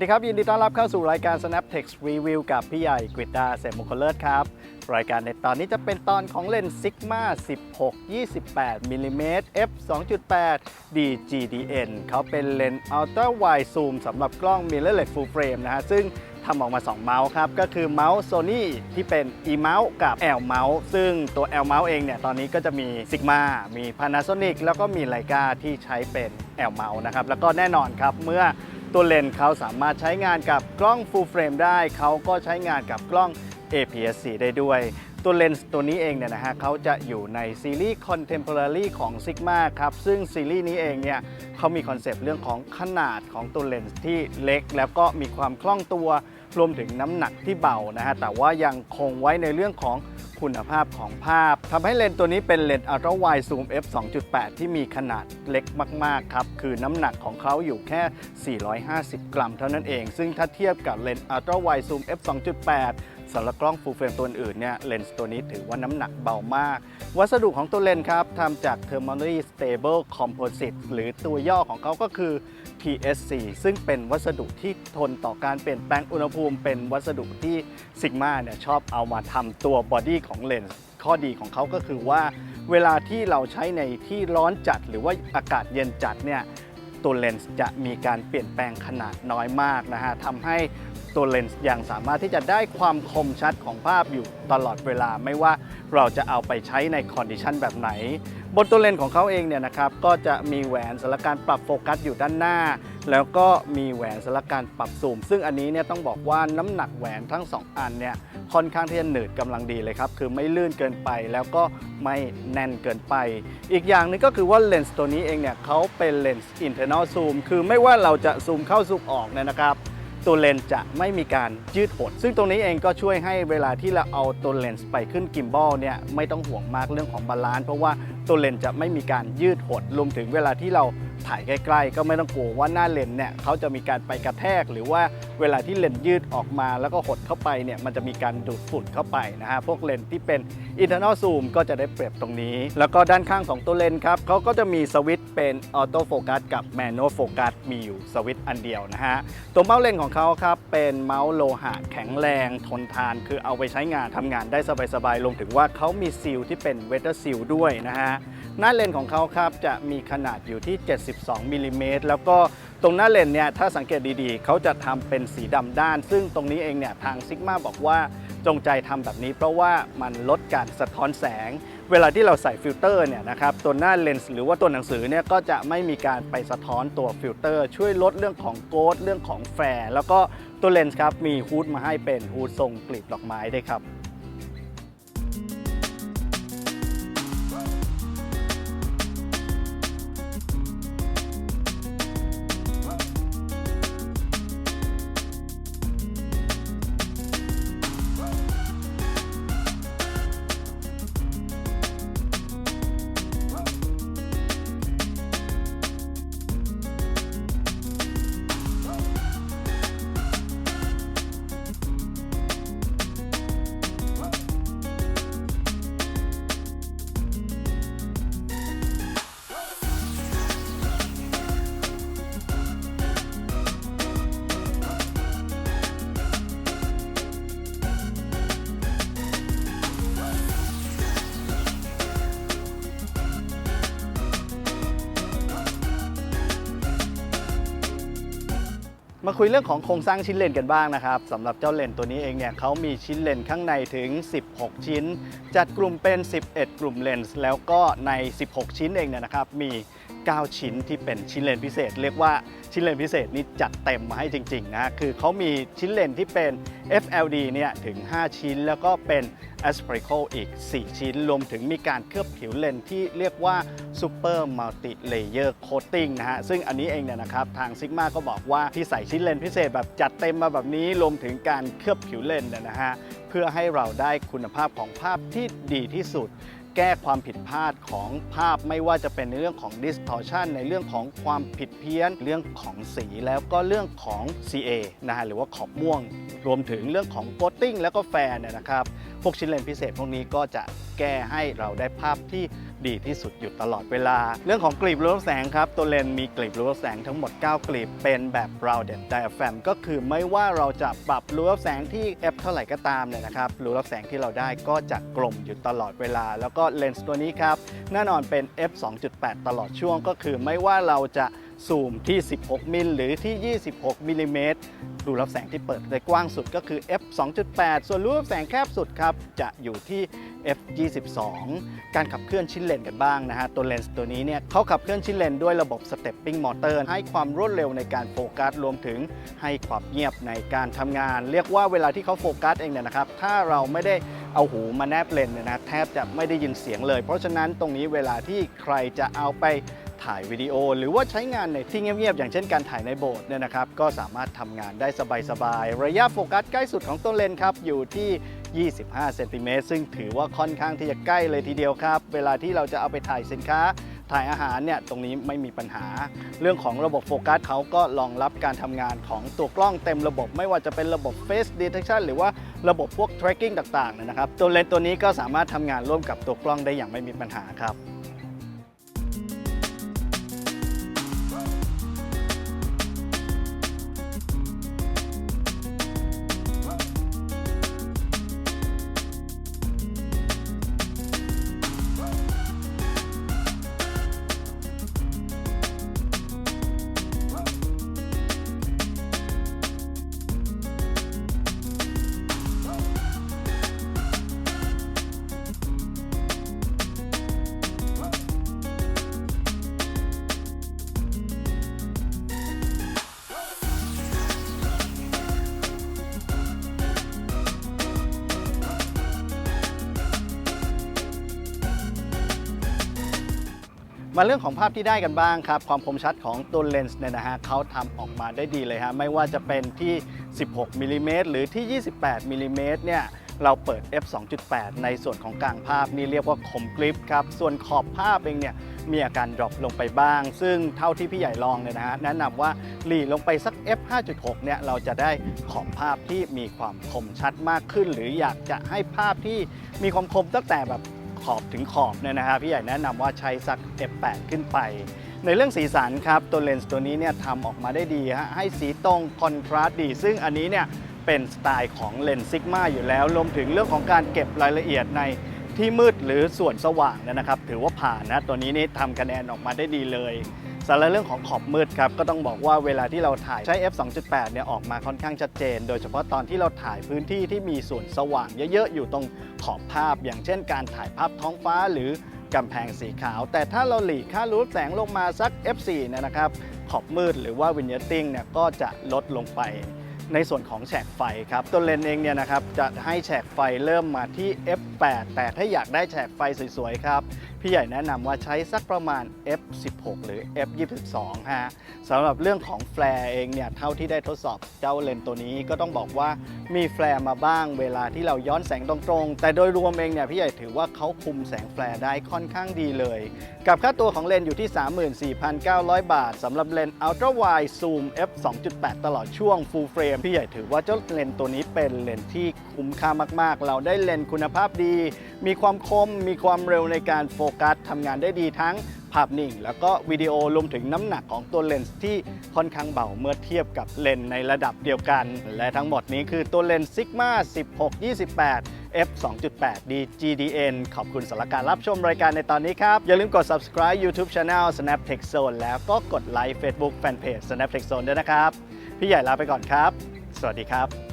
สดีครับ ยินดีต้อนรับเข้าสู่รายการ Snaptext Review กับพี่ใหญ่กฤษดาเสมมงคลเลิศครับ รายการในตอนนี้จะเป็นตอนของเลนส์ Sigma 16 28มิลลิเมตร f 2.8 DGDN เขาเป็นเลนส์ Ultra Wide Zoom สำหรับกล้อง Mirrorless Full Frame นะฮะ ซึ่งทำออกมา 2 เมาส์ครับ ก็คือเมาส์ Sony ที่เป็น e mouse กับ L mouse ซึ่งตัว L mouse เองเนี่ย ตอนนี้ก็จะมี Sigma มี Panasonic แล้วก็มี Leica ที่ใช้เป็น L mouse นะครับ แล้วก็แน่นอนครับเมื่อ ตัวเลนส์เขาสามารถใช้งานกับกล้อง full frame ได้ เขาก็ใช้งานกับกล้อง APS-C ได้ด้วย ตัวเลนส์ตัวนี้เองเนี่ยนะฮะเขาจะอยู่ในซีรีส์ Contemporary ของ Sigma ครับ ซึ่งซีรีส์นี้เองเนี่ยเขามีคอนเซปต์เรื่องของขนาดของตัวเลนส์ที่เล็ก แล้วก็มีความคล่องตัว รวมถึงน้ำหนักที่เบานะฮะแต่ว่ายังคงไว้ในเรื่องของคุณภาพของภาพทำให้เลนส์ตัวนี้เป็นเลนส์ Ultra Wide Zoom f 2.8 ที่มีขนาดเล็กมาก ๆ ครับ คือน้ำหนักของเขาอยู่แค่ 450 กรัมเท่านั้นเอง ซึ่งถ้าเทียบกับเลนส์ Ultra Wide Zoom f 2.8สำหรับกล้อง Full Frame ตัวอื่นเนี่ยเลนส์ตัวนี้ถือว่าน้ำหนักเบามาก วัสดุของตัวเลนส์ครับทำจาก Thermally Stable Composite หรือตัวย่อของเขาก็คือ PSC ซึ่งเป็นวัสดุที่ทนต่อการเปลี่ยนแปลงอุณหภูมิ เป็นวัสดุที่ Sigma เนี่ยชอบเอามาทำตัวบอดี้ของเลนส์ข้อดีของเขาก็คือว่า เวลาที่เราใช้ในที่ร้อนจัด หรือว่าอากาศเย็นจัดเนี่ยตัวเลนส์จะมีการเปลี่ยนแปลงขนาดน้อยมากนะฮะทำให้ ตัวเลนส์ยังสามารถที่จะได้ความคมชัดของภาพอยู่ตลอดเวลาไม่ว่าเราจะเอาไปใช้ในคอนดิชันแบบไหน บนตัวเลนส์ของเขาเองเนี่ยนะครับก็จะมีแหวนสำหรับการปรับโฟกัสอยู่ด้านหน้า แล้วก็มีแหวนสำหรับการปรับซูม ซึ่งอันนี้เนี่ยต้องบอกว่าน้ำหนักแหวนทั้ง 2 อันเนี่ยค่อนข้างที่จะหนืดกำลังดีเลยครับคือไม่ลื่นเกินไปแล้วก็ไม่แน่นเกินไป อีกอย่างหนึงก็คือว่าเลนส์ตัวนี้เองเนี่ยเขาเป็นเลนส์ internal zoom คือไม่ว่าเราจะซูมเข้าซูมออกเนี่ยนะครับ ตัวเลนส์จะไม่มีการยืดหด ซึ่งตรงนี้เองก็ช่วยให้เวลาที่เราเอาตัวเลนส์ไปขึ้นกิมบอลเนี่ยไม่ต้องห่วงมากเรื่องของบาลานซ์เพราะว่าตัวเลนส์จะไม่มีการยืดหดรวมถึงเวลาที่เรา ถ่ายใกล้ๆ ก็ไม่ต้องกลัวว่าหน้าเลนเนี่ยเขาจะมีการไปกระแทก หรือว่าเวลาที่เลนยืดออกมาแล้วก็หดเข้าไปเนี่ยมันจะมีการดูดฝุ่นเข้าไปนะฮะพวกเลนที่เป็น internal zoom ก็จะได้เปรียบตรงนี้ แล้วก็ด้านข้างของตัวเลนครับเขาก็จะมีสวิตช์เป็นออโต้โฟกัสกับแมนนวลโฟกัสมีอยู่สวิตช์อันเดียวนะฮะตัวเมาส์เลนของเขาครับเป็นเมาส์โลหะแข็งแรงทนทาน คือเอาไปใช้งานทำงานได้สบายๆรวมถึงว่าเขามีซีลที่เป็นเวเตอร์ซีลด้วยนะฮะหน้าเลนของเขาครับจะมีขนาดอยู่ที่72มิลลิเมตรแล้วก็ตรงหน้าเลนส์เนี่ยถ้าสังเกตดีๆ เขาจะทำเป็นสีดำด้าน ซึ่งตรงนี้เองเนี่ยทางซิกมาบอกว่าจงใจทำแบบนี้ เพราะว่ามันลดการสะท้อนแสง เวลาที่เราใส่ฟิลเตอร์เนี่ยนะครับตัวหน้าเลนส์หรือว่าตัวหนังสือเนี่ยก็จะไม่มีการไปสะท้อนตัวฟิลเตอร์ ช่วยลดเรื่องของโกดเรื่องของแฟร์แล้วก็ตัวเลนส์ครับมีฮูดมาให้เป็นฮูดทรงกลีบดอกไม้ด้วยครับ มาคุยเรื่องของโครงสร้างชิ้นเลนกันบ้างนะครับสำหรับเจ้าเลนตัวนี้เองเนี่ยเขามีชิ้นเลนข้างในถึง 16 ชิ้น จัดกลุ่มเป็น 11 กลุ่มเลนส์แล้วก็ใน 16 ชิ้นเองเนี่ยนะครับมี 9 ชิ้นที่เป็นชิ้นเลนพิเศษ เรียกว่าชิ้นเลนพิเศษนี่จัดเต็มมาให้จริงๆนะคือเขามีชิ้นเลนที่เป็น FLD เนี่ยถึง 5 ชิ้น แล้วก็เป็น Aspherical อีก 4 ชิ้น รวมถึงมีการเคลือบผิวเลนที่เรียกว่า Super Multi Layer Coating นะฮะซึ่งอันนี้เองเนี่ยนะครับทาง Sigma ก็บอกว่าที่ใส่ชิ้นเลนพิเศษแบบจัดเต็มมาแบบนี้รวมถึงการเคลือบผิวเลนเนี่ยนะฮะเพื่อให้เราได้คุณภาพของภาพที่ดีที่สุด แก้ความผิดพลาดของภาพไม่ว่าจะเป็นในเรื่องของ distortion ในเรื่องของความผิดเพี้ยน เรื่องของสีแล้วก็เรื่องของ CA นะฮะหรือว่าขอบม่วง รวมถึงเรื่องของ coating แล้วก็แฟนเนี่ยนะครับพวกชิ้นเลนพิเศษพวกนี้ก็จะแก้ให้เราได้ภาพที่ ดีที่สุดอยู่ตลอดเวลา เรื่องของกลีบรั้วแสงครับ ตัวเลนส์มีกลีบรั้วแสงทั้งหมด 9 กลีบเป็นแบบ rounded diaphragm ก็คือไม่ว่าเราจะปรับรั้วแสงที่ f เท่าไหร่ก็ตามเนี่ยนะครับรั้วแสงที่เราได้ก็จะกลมอยู่ตลอดเวลา แล้วก็เลนส์ตัวนี้ครับแน่นอนเป็น f 2.8 ตลอดช่วงก็คือไม่ว่าเราจะ ซูมที่ 16 มิลหรือที่ 26 มิลลิเมตรรูรับแสงที่เปิดได้กว้างสุดก็คือ f 2.8 ส่วนรูรับแสงแคบสุดครับ จะอยู่ที่ f 22การขับเคลื่อนชิ้นเลนกันบ้างนะฮะ ตัวเลนส์ตัวนี้เนี่ยเขาขับเคลื่อนชิ้นเลนด้วยระบบ stepping motor ให้ความรวดเร็วในการโฟกัสรวมถึงให้ความเงียบในการทำงาน เรียกว่าเวลาที่เขาโฟกัสเองเนี่ยนะครับ ถ้าเราไม่ได้เอาหูมาแนบเลนเนี่ยนะแทบจะไม่ได้ยินเสียงเลย เพราะฉะนั้นตรงนี้เวลาที่ใครจะเอาไป ถ่ายวิดีโอ หรือว่าใช้งานในที่เงียบๆ อย่างเช่นการถ่ายในโบสถ์เนี่ยนะครับ ก็สามารถทำงานได้สบายๆ ระยะโฟกัสใกล้สุดของตัวเลนส์ครับ อยู่ที่ 25 เซนติเมตรซึ่งถือว่าค่อนข้างที่จะใกล้เลยทีเดียวครับ เวลาที่เราจะเอาไปถ่ายสินค้าถ่ายอาหารเนี่ยตรงนี้ไม่มีปัญหา เรื่องของระบบโฟกัสเขาก็รองรับการทำงานของตัวกล้องเต็มระบบ ไม่ว่าจะเป็นระบบ Face Detection หรือว่าระบบพวก tracking ต่างๆนะครับ ตัวเลนส์ตัวนี้ก็สามารถทำงานร่วมกับตัวกล้องได้อย่างไม่มีปัญหาครับ มาเรื่องของภาพที่ได้กันบ้างครับ ความคมชัดของตัวเลนส์เนี่ยนะฮะเขาทำออกมาได้ดีเลยฮะไม่ว่าจะเป็นที่ 16มิลลิเมตรหรือที่ 28มิลลิเมตรเนี่ยเราเปิด f 2.8 ในส่วนของกลางภาพนี่เรียกว่าคมกริปครับ ส่วนขอบภาพเองเนี่ยมีอาการดรอปลงไปบ้าง ซึ่งเท่าที่พี่ใหญ่ลองเนี่ยนะฮะแนะนำว่าหลีลงไปสัก f 5.6 เนี่ยเราจะได้ขอบภาพที่มีความคมชัดมากขึ้น หรืออยากจะให้ภาพที่มีความคมตั้งแต่แบบ ขอบถึงขอบเนี่ยนะฮะพี่ใหญ่แนะนำว่าใช้สัก F8 ขึ้นไป ในเรื่องสีสันครับ ตัวเลนส์ตัวนี้เนี่ยทำออกมาได้ดีฮะให้สีตรงคอนทราสต์ดี ซึ่งอันนี้เนี่ยเป็นสไตล์ของเลนส์ซิกมาอยู่แล้วรวมถึงเรื่องของการเก็บรายละเอียดในที่มืดหรือส่วนสว่างเนยนะครับ ถือว่าผ่านนะตัวนี้นี่ทำคะแนนออกมาได้ดีเลย สำหรับเรื่องของขอบมืดครับก็ต้องบอกว่าเวลาที่เราถ่ายใช้ f 2.8เนี่ยออกมาค่อนข้างชัดเจน โดยเฉพาะตอนที่เราถ่ายพื้นที่ที่มีส่วนสว่างเยอะๆอยู่ตรงขอบภาพ อย่างเช่น การถ่ายภาพท้องฟ้าหรือกำแพงสีขาว แต่ถ้าเราหลีกค่ารูทแสงลงมาสัก f4 เนี่ยนะครับขอบมืดหรือว่าวินเนตติ้งเนี่ยก็จะลดลงไปในส่วนของแฉกไฟครับ ตัวเลนส์เองเนี่ยนะครับจะให้แฉกไฟเริ่มมาที่ f8 แต่ถ้าอยากได้แฉกไฟสวยๆครับ พี่ใหญ่แนะนำว่าใช้สักประมาณ f16 หรือ f22 ฮะสำหรับเรื่องของแฟลร์เองเนี่ยเท่าที่ได้ทดสอบเจ้าเลนส์ตัวนี้ก็ต้องบอกว่ามีแฟลร์มาบ้างเวลาที่เราย้อนแสงตรงๆ แต่โดยรวมเองเนี่ยพี่ใหญ่ถือว่าเขาคุมแสงแฟลร์ได้ค่อนข้างดีเลย กับค่าตัวของเลนส์อยู่ที่ 34,900 บาทสำหรับเลนส์ Ultra Wide Zoom f 2.8 ตลอดช่วง Full Frame พี่ใหญ่ถือว่าเจ้าเลนส์ตัวนี้เป็นเลนส์ที่คุ้มค่ามากๆ เราได้เลนส์คุณภาพดี มีความคมมีความเร็วในการโฟกัสทำงานได้ดีทั้งภาพนิ่ง แล้วก็วิดีโอรวมถึงน้ำหนักของตัวเลนส์ที่ค่อนข้างเบาเมื่อเทียบกับเลนส์ในระดับเดียวกัน และทั้งหมดนี้คือตัวเลนส์ Sigma 16-28 f 2.8 d GDN ขอบคุณสำหรับการรับชมรายการในตอนนี้ครับ อย่าลืมกด subscribe YouTube Channel Snap Tech Zone แล้วก็กดไลค์ Facebook Fanpage Snap Tech Zone ด้วยนะครับ พี่ใหญ่ลาไปก่อนครับ สวัสดีครับ